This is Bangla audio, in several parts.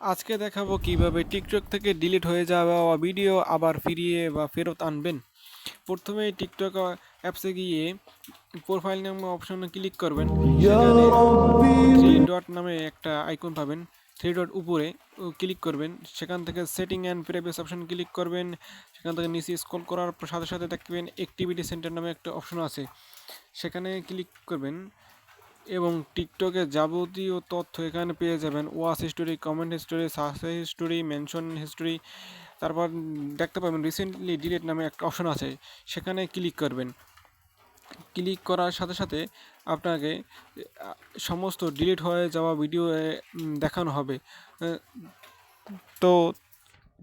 আজকে দেখাবো কীভাবে টিকটক থেকে ডিলিট হয়ে যাওয়া ভিডিও আবার ফিরিয়ে বা ফেরত আনবেন। প্রথমে টিকটক অ্যাপসে গিয়ে প্রোফাইল নাম অপশনে ক্লিক করবেন। থ্রি ডট নামে একটা আইকন পাবেন। থ্রি ডট উপরে ক্লিক করবেন। সেখান থেকে setting and privacy option click করবেন। সেখান থেকে নিচে স্ক্রল করার সাথে সাথে দেখবেন অ্যাক্টিভিটি সেন্টার নামে একটা অপশন আছে। সেখানে ক্লিক করবেন। এবং টিকটকে যাবতীয় তথ্য এখানে পেয়ে যাবেন। Watch history, comment history search history, mention history, তারপর দেখতে পাবেন রিসেন্টলি ডিলিট নামে একটা অপশন আছে, সেখানে ক্লিক করবেন। ক্লিক করার সাথে সাথে আপনাকে সমস্ত ডিলিট হয়ে যাওয়া ভিডিও দেখানো হবে। তো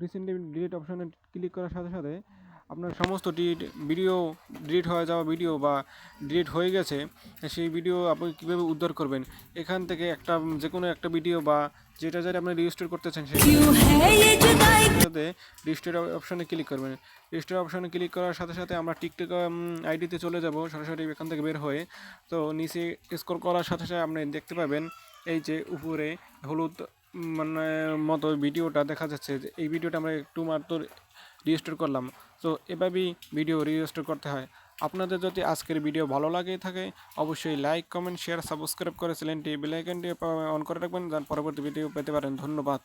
রিসেন্টলি ডিলিট অপশনে ক্লিক করার সাথে সাথে আপনার সমস্ত ডিট ভিডিও ডিলিট হয়ে যাওয়া ভিডিও বা ডিলিট হয়ে গেছে সেই ভিডিও আপনি কীভাবে উদ্ধার করবেন? এখান থেকে একটা যে কোনো একটা ভিডিও বা যেটা যেটা আপনি রেজিস্টার চান সেটাতে রেজিস্টার অপশানে ক্লিক করবেন। রেজিস্টার অপশানে ক্লিক করার সাথে সাথে আমরা টিকটক আইডিতে চলে যাব সরাসরি এখান থেকে বের হয়ে। তো নিচে স্কোর করার সাথে সাথে আপনি দেখতে পাবেন এই যে উপরে হলুদ মানে মতো ভিডিওটা দেখা যাচ্ছে যে এই ভিডিওটা আমরা একটু মাত্র রেজিস্টার করলাম। তো এভাবেই ভিডিও রেজিস্টার করতে হয়। আপনাদের যদি আজকের ভিডিও ভালো লাগে থাকে, অবশ্যই লাইক কমেন্ট শেয়ার সাবস্ক্রাইব করে চ্যানেলটি বেলাইকনটি অন করে রাখবেন যার পরবর্তী ভিডিও পেতে পারেন। ধন্যবাদ।